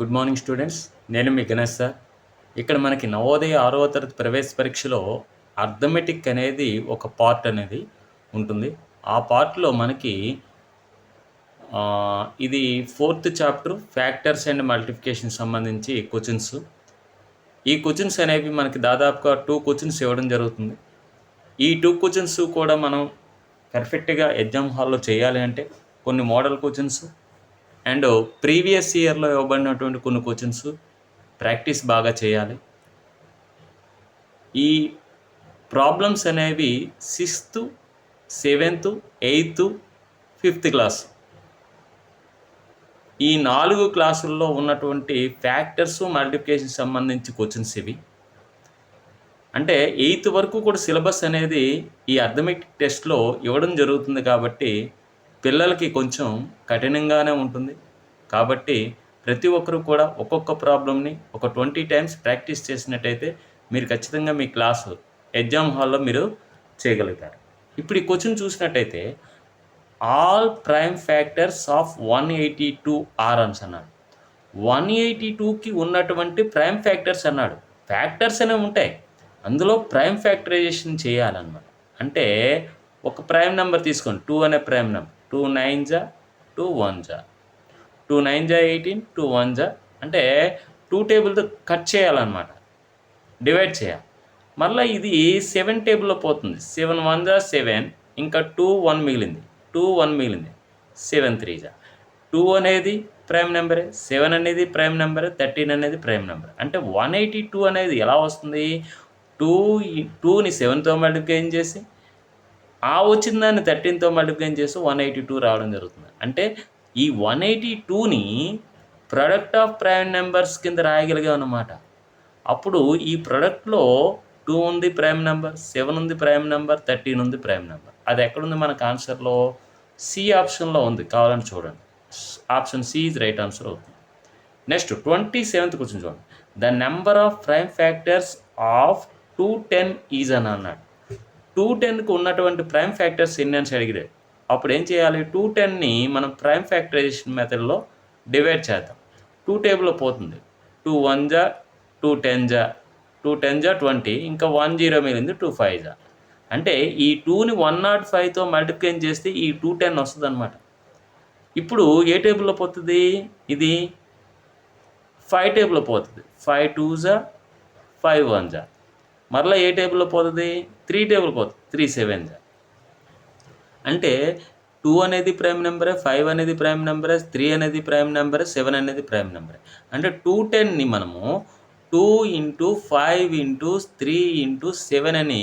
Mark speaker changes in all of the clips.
Speaker 1: Good morning students నేను మీ Ganesh sir. ఇక్కడ మనకి నవోదయ ఆరవ తరగతి ప్రవేశ పరీక్షలో అర్థమెటిక్ అనేది ఒక పార్ట్ అనేది ఉంటుంది. ఆ పార్ట్లో మనకి ఇది fourth chapter factors and multiplication సంబంధించి క్వశ్చన్స్ ఈ క్వశ్చన్స్ అనేవి మనకి దాదాపుగా టూ క్వశ్చన్స్ ఇవ్వడం జరుగుతుంది. ఈ టూ క్వశ్చన్స్ కూడా మనం పర్ఫెక్ట్గా ఎగ్జామ్ హాల్లో చేయాలి అంటే కొన్ని మోడల్ క్వశ్చన్స్ అండ్ ప్రీవియస్ ఇయర్లో ఇవ్వబడినటువంటి కొన్ని క్వశ్చన్స్ ప్రాక్టీస్ బాగా చేయాలి. ఈ ప్రాబ్లమ్స్ అనేవి sixth seventh eighth fifth class. ఈ నాలుగు క్లాసుల్లో ఉన్నటువంటి ఫ్యాక్టర్స్ మల్టిప్లికేషన్ సంబంధించి క్వశ్చన్స్ ఇవి. అంటే ఎయిత్ వరకు కూడా సిలబస్ అనేది ఈ అర్థమెటిక్ టెస్ట్లో ఇవ్వడం జరుగుతుంది కాబట్టి పిల్లలకి కొంచెం కఠినంగానే ఉంటుంది. కాబట్టి ప్రతి ఒక్కరూ కూడా ఒక్కొక్క ప్రాబ్లమ్ని ఒక ట్వంటీ టైమ్స్ ప్రాక్టీస్ చేసినట్టయితే మీరు ఖచ్చితంగా మీ క్లాసు ఎగ్జామ్ హాల్లో మీరు చేయగలుగుతారు. ఇప్పుడు ఈ క్వశ్చన్ చూసినట్టయితే all prime factors of one eighty two are అన్స్ అన్నాడు. వన్ ఎయిటీ టూకి ఉన్నటువంటి ప్రైమ్ ఫ్యాక్టర్స్ అన్నాడు. ఫ్యాక్టర్స్ అనేవి ఉంటాయి. అందులో ప్రైమ్ ఫ్యాక్టరైజేషన్ చేయాలన్నమాట. అంటే ఒక ప్రైమ్ నెంబర్ తీసుకోండి. టూ అనే ప్రైమ్ నెంబర్ టూ నైన్ జా టూ వన్ జా. టూ నైన్ జా ఎయిటీన్ టూ వన్ జా. అంటే టూ టేబుల్తో కట్ చేయాలన్నమాట. డివైడ్ చేయాలి. మళ్ళీ ఇది సెవెన్ టేబుల్లో పోతుంది. సెవెన్ వన్ జా సెవెన్. ఇంకా టూ వన్ మిగిలింది. టూ వన్ మిగిలింది. సెవెన్ త్రీ జా. టూ అనేది ప్రైమ్ నెంబరే. సెవెన్ అనేది ప్రైమ్ నెంబరే. థర్టీన్ అనేది ప్రైమ్ నెంబర్. అంటే వన్ ఎయిటీ టూ అనేది ఎలా వస్తుంది? టూ టూని సెవెన్తో మల్టిప్లికేషన్ చేసి ఆ వచ్చిన దాన్ని థర్టీన్తో మల్టిప్లై చేసి వన్ ఎయిటీ టూ రావడం జరుగుతుంది. అంటే ఈ వన్ ఎయిటీ టూని ప్రొడక్ట్ ఆఫ్ ప్రైమ్ నెంబర్స్ కింద రాయగలిగాం అన్నమాట అప్పుడు ఈ ప్రొడక్ట్లో టూ ఉంది ప్రైమ్ నెంబర్ సెవెన్ ఉంది ప్రైమ్ నెంబర్ థర్టీన్ ఉంది ప్రైమ్ నెంబర్ అది ఎక్కడుంది మనకు ఆన్సర్లో సి ఆప్షన్లో ఉంది. కావాలని చూడండి. Option C is right answer అవుతుంది. నెక్స్ట్ ట్వంటీ సెవెంత్ క్వశ్చన్ చూడండి. The number of prime factors of two ten is అని అన్నాడు. టూ టెన్కి ఉన్నటువంటి ప్రైమ్ ఫ్యాక్టర్స్ ఎన్ని అని అడిగితే అప్పుడు ఏం చేయాలి? టూ టెన్ని మనం ప్రైమ్ ఫ్యాక్టరైజేషన్ మెథడ్లో డివైడ్ చేద్దాం. టూ టేబుల్లో పోతుంది. టూ వన్ జా టూ టెన్ జా టూ టెన్ జా ట్వంటీ ఇంకా వన్ జీరో మిగిలింది టూ ఫైవ్ జా. అంటే ఈ టూని వన్ నాట్ ఫైవ్తో మల్టిప్లికేషన్ చేస్తే ఈ టూ టెన్ వస్తుంది అనమాట ఇప్పుడు ఏ టేబుల్లో పోతుంది? ఇది ఫైవ్ టేబుల్లో పోతుంది. ఫైవ్ టూ జా ఫైవ్ వన్ జా. మరలా ఏ టేబుల్లో పోతుంది? త్రీ టేబుల్ పోతుంది త్రీ సెవెన్ అంటే టూ అనేది ప్రైమ్ నెంబరే ఫైవ్ అనేది ప్రైమ్ నెంబరే త్రీ అనేది ప్రైమ్ నెంబరే సెవెన్ అనేది ప్రైమ్ నెంబరే. అంటే టూ టెన్ని మనము two into five into three into seven అని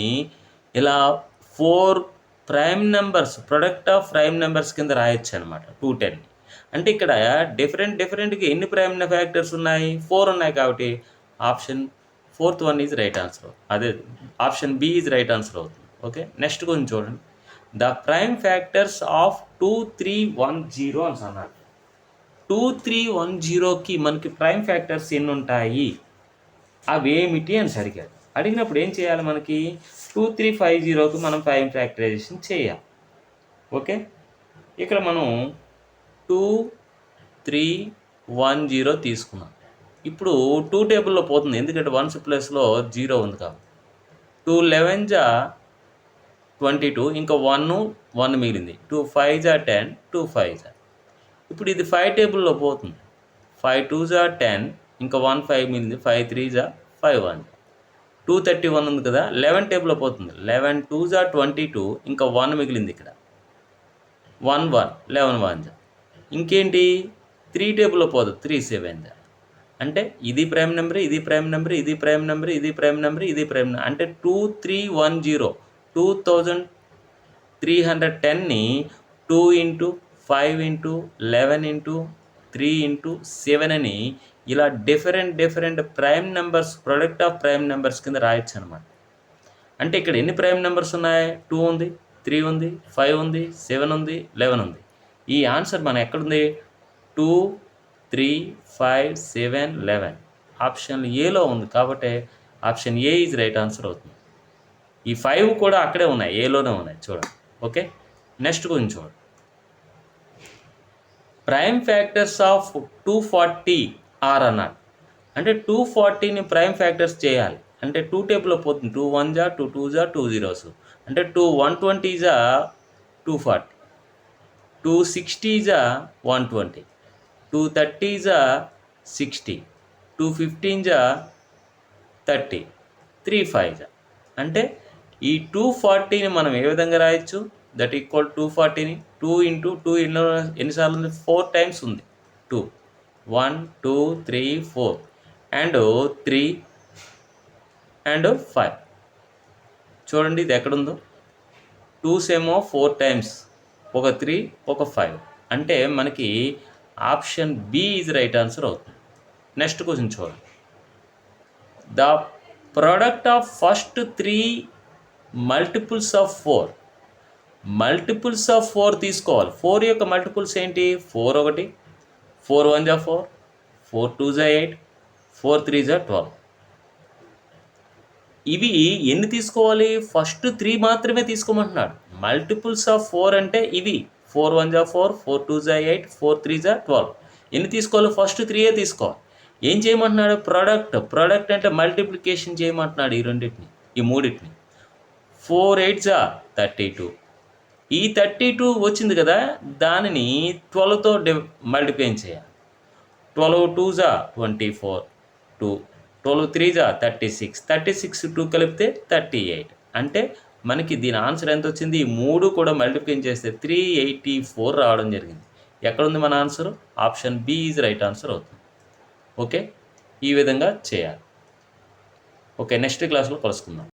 Speaker 1: ఇలా four prime numbers product of prime numbers కింద రాయొచ్చు అనమాట టూ టెన్ అంటే ఇక్కడ డిఫరెంట్ డిఫరెంట్గా ఎన్ని ప్రైమ్ ఫ్యాక్టర్స్ ఉన్నాయి? ఫోర్ ఉన్నాయి కాబట్టి option fourth one is right answer అదే option B is right answer అవుతుంది. ఓకే? నెక్స్ట్ కొంచెం చూడండి. The prime factors of two three one zero అని అన్నారు. టూ త్రీ వన్ జీరోకి మనకి ప్రైమ్ ఫ్యాక్టర్స్ ఎన్ని ఉంటాయి? అవి ఏమిటి అని అడిగారు అడిగినప్పుడు ఏం చేయాలి మనకి? టూ త్రీ ఫైవ్ జీరోకి మనం ప్రైమ్ ఫ్యాక్టరైజేషన్ చేయాలి. ఓకే? ఇక్కడ మనం టూ త్రీ వన్ జీరో తీసుకున్నాం. ఇప్పుడు టూ టేబుల్లో పోతుంది. ఎందుకంటే వన్స్ ప్లస్లో జీరో ఉంది కాబట్టి. టూ లెవెన్ జా ట్వంటీ టూ ఇంకా వన్ వన్ మిగిలింది. టూ ఫైవ్ జా టెన్ టూ ఫైవ్ జా. ఇప్పుడు ఇది ఫైవ్ టేబుల్లో పోతుంది. ఫైవ్ టూ జా టెన్ ఇంకా వన్ ఫైవ్ మిగిలింది. ఫైవ్ త్రీ జా five one. Two thirty one ఉంది కదా లెవెన్ టేబుల్లో పోతుంది. లెవెన్ టూ జా ట్వంటీ టూ ఇంకా వన్ మిగిలింది ఇక్కడ. వన్ వన్ లెవెన్ వన్ జా. ఇంకేంటి? త్రీ టేబుల్లో పోదు. త్రీ సెవెన్ జా. అంటే ఇది ప్రైమ్ నెంబర్ ఇది ప్రైమ్ నెంబర్ ఇది ప్రైమ్ నెంబర్ ఇది ప్రైమ్ నెంబర్ ఇది ప్రైమ్ నెంబర్. అంటే two three one zero two thousand three hundred టెన్ని two into five into eleven into three into seven అని ఇలా different different prime numbers product of prime numbers కింద రాయొచ్చు అనమాట అంటే ఇక్కడ ఎన్ని ప్రైమ్ నెంబర్స్ ఉన్నాయి? టూ ఉంది త్రీ ఉంది ఫైవ్ ఉంది సెవెన్ ఉంది లెవెన్ ఉంది. ఈ ఆన్సర్ మన ఎక్కడుంది? Two three five seven eleven. Option ఏలో ఉంది కాబట్టి option A is right answer అవుతుంది. ఈ ఫైవ్ కూడా అక్కడే ఉన్నాయి ఏలోనే ఉన్నాయి చూడండి. ఓకే? నెక్స్ట్ గురించి చూడండి. Prime factors of two forty are అన్నాడు అంటే టూ ఫార్టీని ప్రైమ్ ఫ్యాక్టర్స్ చేయాలి. అంటే టూ టేబుల్లో పోతుంది. టూ వన్ జా టూ టూ జా టూ జీరోస్. అంటే టూ వన్ ట్వంటీ జా టూ ఫార్టీ. టూ సిక్స్టీ జా వన్ ట్వంటీ. టూ థర్టీ జా సిక్స్టీ టూ ఫిఫ్టీన్ జా థర్టీ త్రీ ఫైవ్ జా. అంటే ఈ టూ ఫార్టీని మనం ఏ విధంగా రాయొచ్చు? దట్ ఈక్వల్ టూ ఫార్టీని టూ ఇంటూ టూ ఎన్నో ఎన్నిసార్లు ఉంది? ఫోర్ టైమ్స్ ఉంది. Two one two three four and three and five. చూడండి ఇది ఎక్కడుందో? టూస్ ఏమో ఫోర్ టైమ్స్ ఒక త్రీ ఒక ఫైవ్. అంటే మనకి option B is right answer అవుతుంది. నెక్స్ట్ క్వశ్చన్ చూడండి. The product of first three multiples of four. Multiples of four తీసుకోవాలి. ఫోర్ యొక్క మల్టిపుల్స్ ఏంటి? ఫోర్ ఒకటి ఫోర్ వన్ జా ఫోర్ ఫోర్ టూ జా ఎయిట్ ఫోర్ త్రీ జా ట్వెల్వ్. ఇవి ఎన్ని తీసుకోవాలి? ఫస్ట్ త్రీ మాత్రమే తీసుకోమంటున్నాడు. మల్టిపుల్స్ ఆఫ్ ఫోర్ అంటే ఇవి. ఫోర్ వన్ జా ఫోర్ ఫోర్ టూ జా ఎయిట్ ఫోర్ త్రీ జా ట్వెల్వ్. ఎన్ని తీసుకోవాలి? ఫస్ట్ త్రీయే తీసుకోవాలి. ఏం చేయమంటున్నాడు? ప్రోడక్ట్. ప్రోడక్ట్ అంటే మల్టిప్లికేషన్ చేయమంటున్నాడు ఈ రెండింటిని ఈ మూడింటిని. ఫోర్ ఎయిట్ జా థర్టీ టూ. ఈ థర్టీ టూ వచ్చింది కదా దానిని ట్వెల్వ్తో డి మల్టిప్లై చేయాలి. ట్వెల్వ్ టూ జా twenty four two. Twelve three జా thirty six. Thirty six two కలిపితే థర్టీ ఎయిట్. అంటే మనకి దీని ఆన్సర్ ఎంత వచ్చింది ఈ మూడు కూడా మల్టిప్లికేషన్ చేస్తే త్రీ ఎయిటీ ఫోర్ రావడం జరిగింది. ఎక్కడ ఉంది మన answer option B is right answer అవుతుంది. ఓకే ఈ విధంగా చేయాలి. ఓకే నెక్స్ట్ క్లాస్లో కలుసుకుందాం.